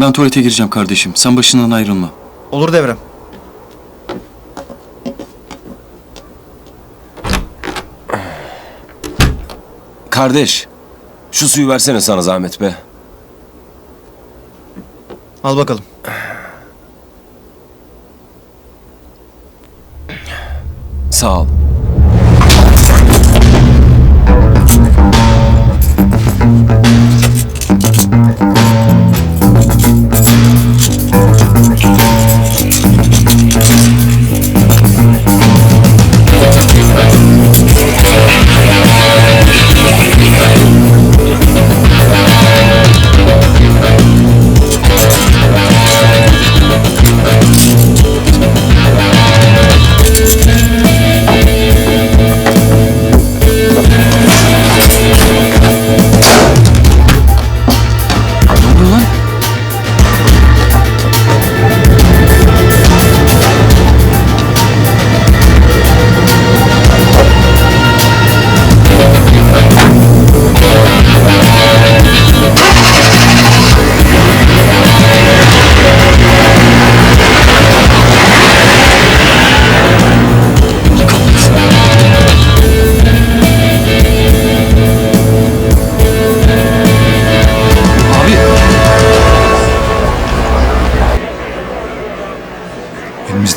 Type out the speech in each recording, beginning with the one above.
Ben tuvalete gireceğim kardeşim. Sen başından ayrılma. Olur devrem. Kardeş, şu suyu versene sana zahmet be. Al bakalım. Sağ ol.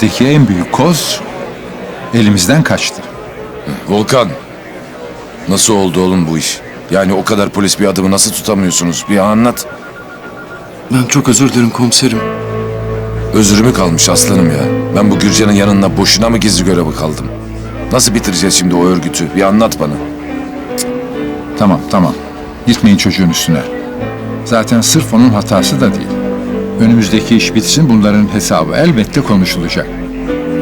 Elimizdeki en büyük koz elimizden kaçtı. Volkan. Nasıl oldu oğlum bu iş? Yani o kadar polis bir adamı nasıl tutamıyorsunuz? Bir anlat. ben çok özür dilerim komiserim. Özürümü kalmış aslanım ya. Ben bu Gürcan'ın yanında boşuna mı gizli göreve kaldım? Nasıl bitireceğiz şimdi o örgütü? Bir anlat bana. Tamam tamam. Gitmeyin çocuğun üstüne. Zaten sırf onun hatası da değil. Önümüzdeki iş bitsin bunların hesabı elbette konuşulacak.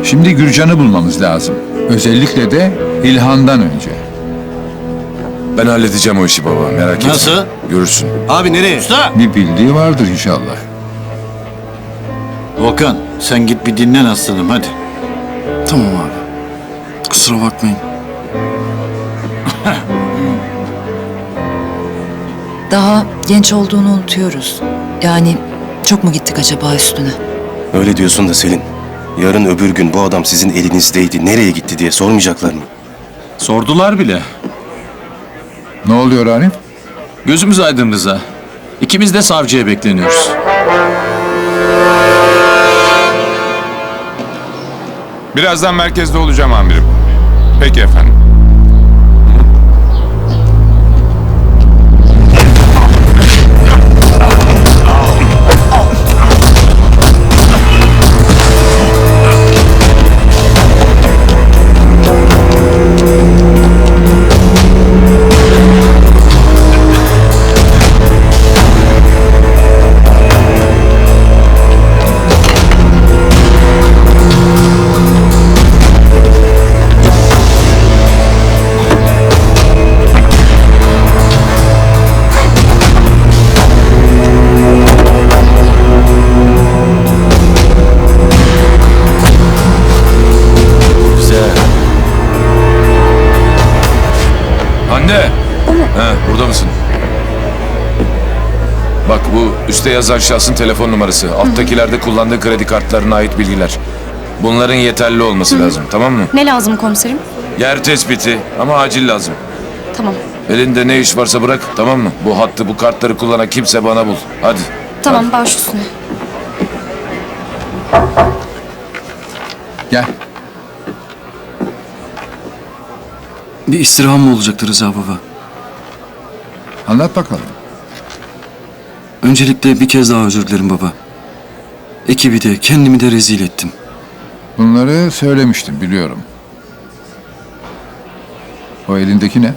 Şimdi Gürcan'ı bulmamız lazım. Özellikle de İlhan'dan önce. Ben halledeceğim o işi baba merak etme. Nasıl? Görürsün. Abi nereye? Usta! Bir bildiği vardır inşallah. Volkan sen git bir dinlen aslanım hadi. Tamam abi. Kusura bakmayın. Daha genç olduğunu unutuyoruz. Yani çok mu gittik acaba üstüne? Öyle diyorsun da Selin. Yarın öbür gün bu adam sizin elinizdeydi. Nereye gitti diye sormayacaklar mı? Sordular bile. Ne oluyor Arif? Gözümüz aydın Rıza. İkimiz de savcıya bekleniyoruz. Birazdan merkezde olacağım amirim. Peki efendim. Bak bu üstte yazan şahsın telefon numarası. Alttakilerde kullandığı kredi kartlarına ait bilgiler. Bunların yeterli olması lazım tamam mı? Ne lazım komiserim? Yer tespiti ama acil lazım. Tamam. Elinde ne iş varsa bırak tamam mı? Bu hattı bu kartları kullanan kimse bana bul. Hadi. Tamam baş üstüne. Gel. Bir istirham mı olacaktı Rıza baba? Anlat bakalım. Öncelikle bir kez daha özür dilerim baba. Ekibi de kendimi de rezil ettim. Bunları söylemiştim biliyorum. O elindeki ne?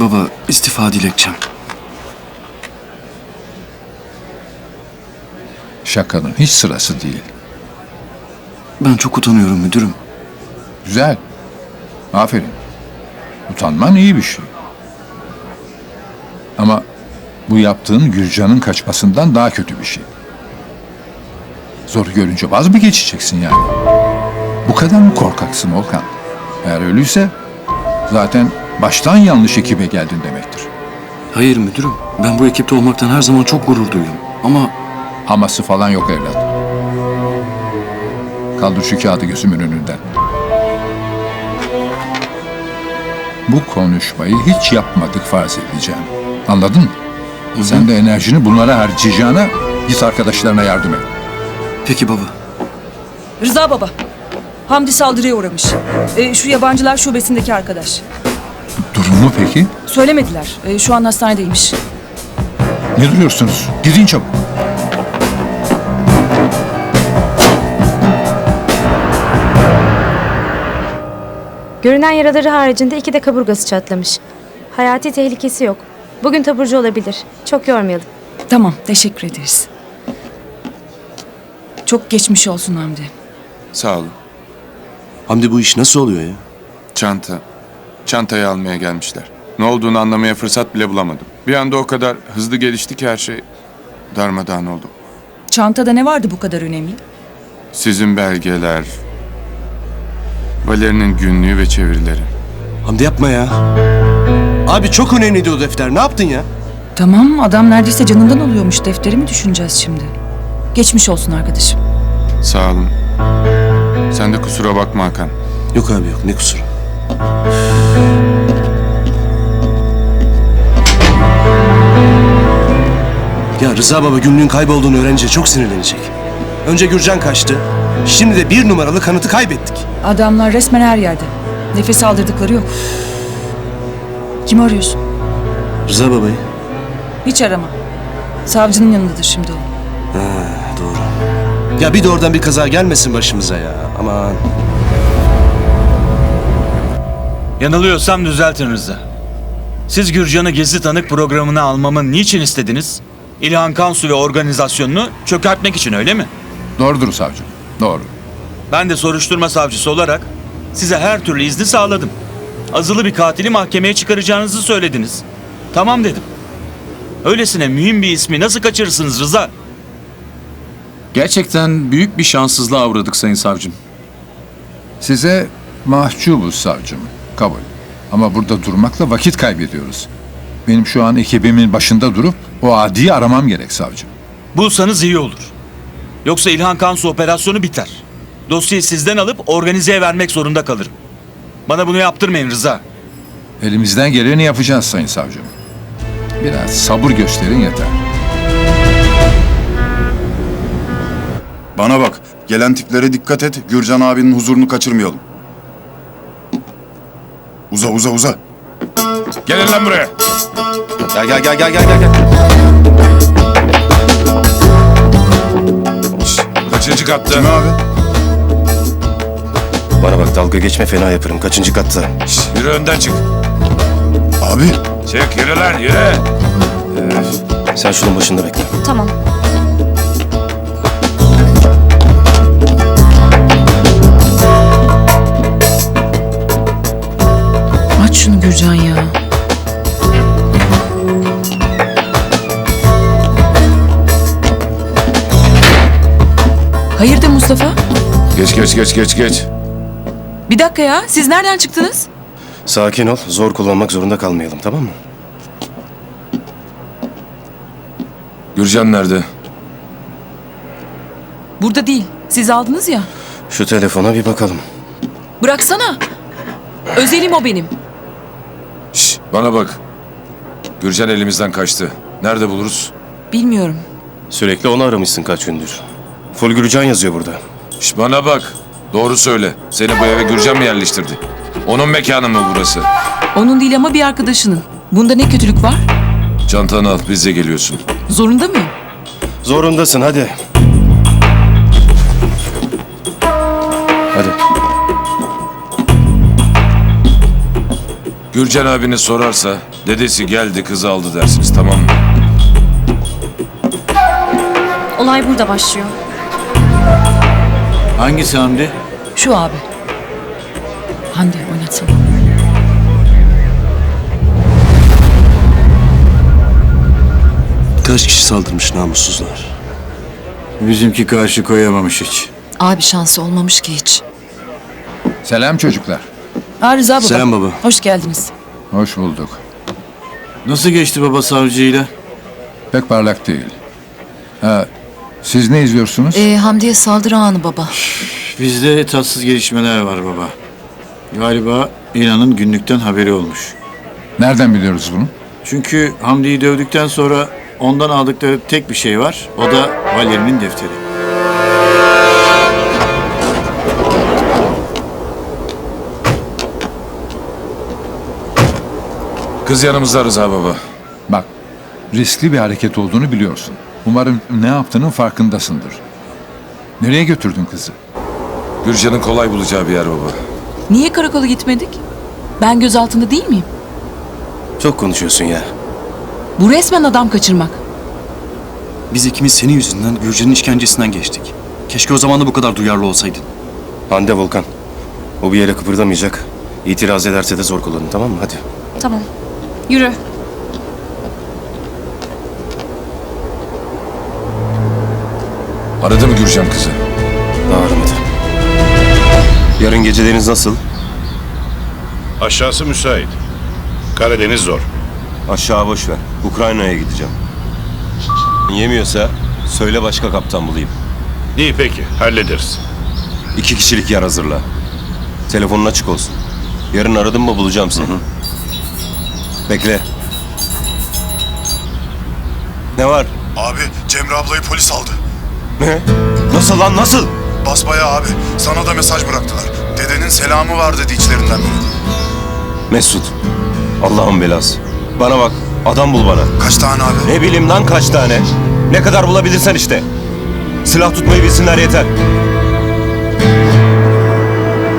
Baba istifa dilekçem. Şakanın hiç sırası değil. Ben çok utanıyorum müdürüm. Güzel. Aferin. Utanman iyi bir şey. Ama bu yaptığın Gürcan'ın kaçmasından daha kötü bir şey. Zoru görünce vaz mı geçeceksin yani? Bu kadar mı korkaksın Volkan? Eğer öyleyse zaten baştan yanlış ekibe geldin demektir. Hayır müdürüm. Ben bu ekipte olmaktan her zaman çok gurur duydum. Ama Haması falan yok evlat. Kaldır şu kağıdı gözümün önünden. Bu konuşmayı hiç yapmadık farz edeceğim. Anladın mı? Sen de enerjini bunlara harcayacağına git arkadaşlarına yardım et. peki baba. Rıza baba. Hamdi saldırıya uğramış. Ee, şu yabancılar şubesindeki arkadaş. Durumu peki? Söylemediler. Ee, şu an hastanedeymiş. Ne duruyorsunuz? Gidin çabuk. Görünen yaraları haricinde iki de kaburgası çatlamış. Hayati tehlikesi yok. Bugün taburcu olabilir. Çok yormayalım. Tamam, teşekkür ederiz. Çok geçmiş olsun Hamdi. Sağ olun. Hamdi bu iş nasıl oluyor ya? Çanta. Çantayı almaya gelmişler. Ne olduğunu anlamaya fırsat bile bulamadım. Bir anda o kadar hızlı gelişti ki her şey darmadağın oldu. Çantada ne vardı bu kadar önemli? Sizin belgeler, Valeri'nin günlüğü ve çevirileri. Hamdi yapma ya. Abi çok önemliydi o defter. Ne yaptın ya? Tamam, adam neredeyse canından oluyormuş. Defteri mi düşüneceğiz şimdi? Geçmiş olsun arkadaşım. Sağ olun. Sen de kusura bakma Hakan. Yok abi yok. Ne kusuru? Ya Rıza baba günlüğün kaybolduğunu öğrenince çok sinirlenecek. Önce Gürcan kaçtı. Şimdi de bir numaralı kanıtı kaybettik. Adamlar resmen her yerde. Nefes aldırdıkları yok. Kimi arıyorsun? Rıza babayı. Hiç arama. Savcının yanındadır şimdi o. Doğru. Ya bir de oradan bir kaza gelmesin başımıza ya. Aman. Yanılıyorsam düzeltin Rıza. Siz Gürcan'ı gizli tanık programına almamı niçin istediniz? İlhan Kansu ve organizasyonunu çökertmek için öyle mi? Doğrudur savcım. Doğru. Ben de soruşturma savcısı olarak size her türlü izni sağladım. Azılı bir katili mahkemeye çıkaracağınızı söylediniz. Tamam dedim. Öylesine mühim bir ismi nasıl kaçırırsınız Rıza? Gerçekten büyük bir şanssızlığa uğradık sayın savcım. Size mahcubuz savcım. Kabul. Ama burada durmakla vakit kaybediyoruz. Benim şu an ekibimin başında durup o adiyi aramam gerek savcım. Bulsanız iyi olur. Yoksa İlhan Kansu operasyonu biter. Dosyayı sizden alıp organizeye vermek zorunda kalırım. Bana bunu yaptırmayın Rıza. Elimizden geleni yapacağız sayın savcım. Biraz sabır gösterin yeter. Bana bak, gelen tiplere dikkat et, Gürcan abinin huzurunu kaçırmayalım. Uza uza uza. Gelin lan buraya. Gel gel gel gel gel gel. gel. Kaçıncı katta? Kim abi? Bana bak dalga geçme fena yaparım. Kaçıncı katta? Şş, Yürü önden çık. Abi, Çık yürü lan yürü. Sen şunun başında bekle. Tamam. Aç şunu Gürcan ya. Hayırdır Mustafa? Geç geç geç geç geç. Bir dakika ya. Siz nereden çıktınız? Sakin ol. Zor kullanmak zorunda kalmayalım tamam mı? Gürcan nerede? Burada değil. Siz aldınız ya. Şu telefona bir bakalım. Bıraksana. Özelim o benim. Şş, bana bak. Gürcan elimizden kaçtı. Nerede buluruz? Bilmiyorum. Sürekli onu aramışsın kaç gündür. Full Gürcan yazıyor burada. Şş, bana bak. Doğru söyle. Seni bu eve Gürcan mı yerleştirdi? Onun mekanı mı burası? Onun değil ama bir arkadaşının. Bunda ne kötülük var? Çantanı al bize geliyorsun. Zorunda mıyım? Zorundasın hadi. Hadi. Gürcan abini sorarsa dedesi geldi kızı aldı dersiniz tamam mı? Olay burada başlıyor. Hangisi Hamdi? Şu abi. Hande oynatsana. Kaç kişi saldırmış namussuzlar. Bizimki karşı koyamamış hiç. Abi şansı olmamış ki hiç. Selam çocuklar. Rıza baba. Selam baba. Hoş geldiniz. Hoş bulduk. Nasıl geçti baba savcıyla? Pek parlak değil. Siz ne izliyorsunuz? Ee, Hamdi'ye saldırı anı baba. Bizde tatsız gelişmeler var baba. Galiba İlhan'ın günlükten haberi olmuş. Nereden biliyoruz bunu? Çünkü Hamdi'yi dövdükten sonra ondan aldıkları tek bir şey var. O da Valeri'nin defteri. Kız yanımızda Rıza baba. Bak, riskli bir hareket olduğunu biliyorsun. Umarım ne yaptığının farkındasındır. Nereye götürdün kızı? Gürcan'ın kolay bulacağı bir yer baba. Niye karakola gitmedik? Ben gözaltında değil miyim? Çok konuşuyorsun ya. Bu resmen adam kaçırmak. Biz ikimiz senin yüzünden Gürcan'ın işkencesinden geçtik. Keşke o zaman da bu kadar duyarlı olsaydın. Hande Volkan. O bir yere kıpırdamayacak. İtiraz ederse de zor kullanın tamam mı? Hadi. Tamam. Yürü. Aradı mı Gürcan kızı? Daha aramadı. Yarın geceleriniz nasıl? Aşağısı müsait. Karadeniz zor. Aşağı boş ver. Ukrayna'ya gideceğim. Yemiyorsa söyle başka kaptan bulayım. İyi peki, hallederiz. İki kişilik yer hazırla. Telefonun açık olsun. Yarın aradım mı bulacağım seni. Bekle. Ne var? Abi Cemre ablayı polis aldı. Ne? Nasıl lan nasıl? Basbayağı abi. Sana da mesaj bıraktılar. Dedenin selamı var dedi içlerinden biri. Mesut. Allah'ın belası. Bana bak. Adam bul bana. Kaç tane abi? Ne bileyim lan kaç tane. Ne kadar bulabilirsen işte. Silah tutmayı bilsinler yeter.